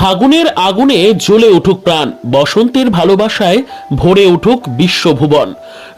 ফাগুনের আগুনে জ্বলে উঠুক প্রাণ, বসন্তের ভালোবাসায় ভরে উঠুক বিশ্বভুবন।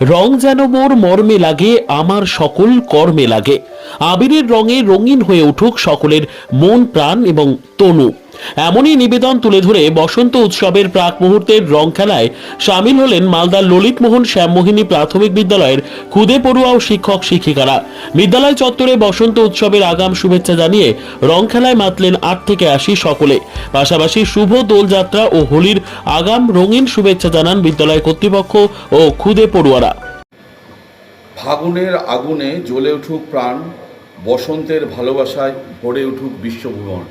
রং যেন মোর মর্মে লাগে, আমার সকল কর্মে লাগে। আবিরের রঙে রঙিন হয়ে উঠুক সকলের মন প্রাণ এবং তনু। এমনই নিবেদন তুলে ধরে বসন্ত উৎসবের প্রাক মুহূর্তের রং খেলায় সামিল হলেন মালদার ললিত মোহন শ্যামমোহিনী প্রাথমিক বিদ্যালয়ের খুদে পড়ুয়া ও শিক্ষক শিক্ষিকারা। বিদ্যালয় চত্বরে বসন্ত উৎসবের আগাম শুভেচ্ছা জানিয়ে রং খেলায় মাতলেন আট থেকে আশি সকলে। পাশাপাশি শুভ দোলযাত্রা ও হোলির আগাম রঙিন শুভেচ্ছা জানান বিদ্যালয় কর্তৃপক্ষ ও খুদে পড়ুয়ারা। ফাগুনের আগুনে জ্বলে উঠুক প্রাণ, বসন্তের ভালোবাসায় ভরে উঠুক বিশ্বভুবন।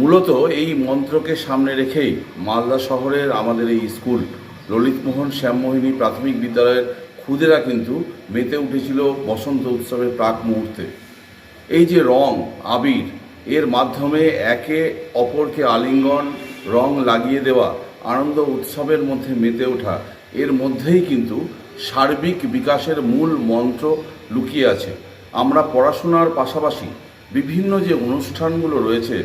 মূলত এই মন্ত্রকে সামনে রেখেই মালদা শহরের আমাদের এই স্কুল ললিতমোহন শ্যামমোহিনী প্রাথমিক বিদ্যালয়ের খুদেরা কিন্তু মেতে উঠেছিল বসন্ত উৎসবের প্রাক মুহূর্তে। এই যে রং, আবির, এর মাধ্যমে একে অপরকে আলিঙ্গন, রং লাগিয়ে দেওয়া, আনন্দ উৎসবের মধ্যে মেতে ওঠা, এর মধ্যেই কিন্তু সার্বিক বিকাশের মূল মন্ত্র লুকিয়ে আছে। আমরা পড়াশোনার পাশাপাশি বিভিন্ন যে অনুষ্ঠানগুলো রয়েছে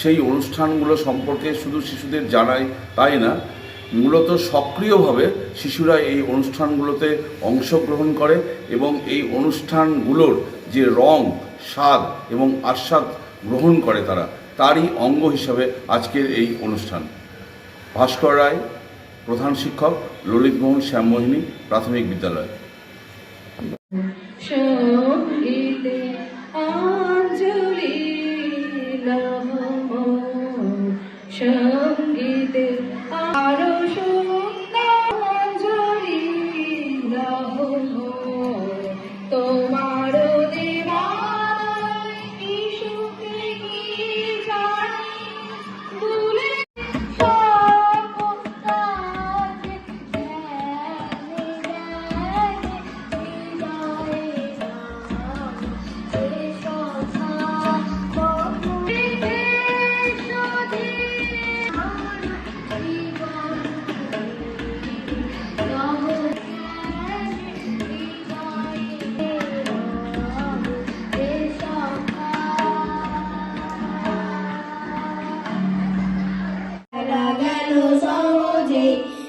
সেই অনুষ্ঠানগুলো সম্পর্কে শুধু শিশুদের জানাই তাই না, মূলত সক্রিয়ভাবে শিশুরা এই অনুষ্ঠানগুলোতে অংশগ্রহণ করে এবং এই অনুষ্ঠানগুলোর যে রং, স্বাদ এবং আস্বাদ গ্রহণ করে তারা, তারই অঙ্গ হিসাবে আজকের এই অনুষ্ঠান। ভাস্কর রায়, প্রধান শিক্ষক, ললিতমোহন শ্যামমোহিনী, প্রাথমিক বিদ্যালয়। शाम गीते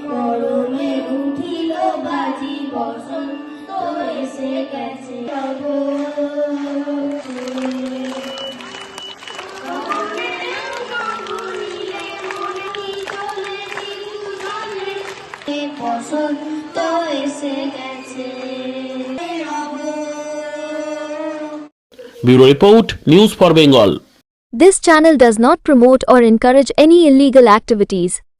গরমে উঠিল বাজি বসন্ত এসে গেছে বসন্ত এসে গেছে bureau report news for Bengal This channel does not promote or encourage any illegal activities.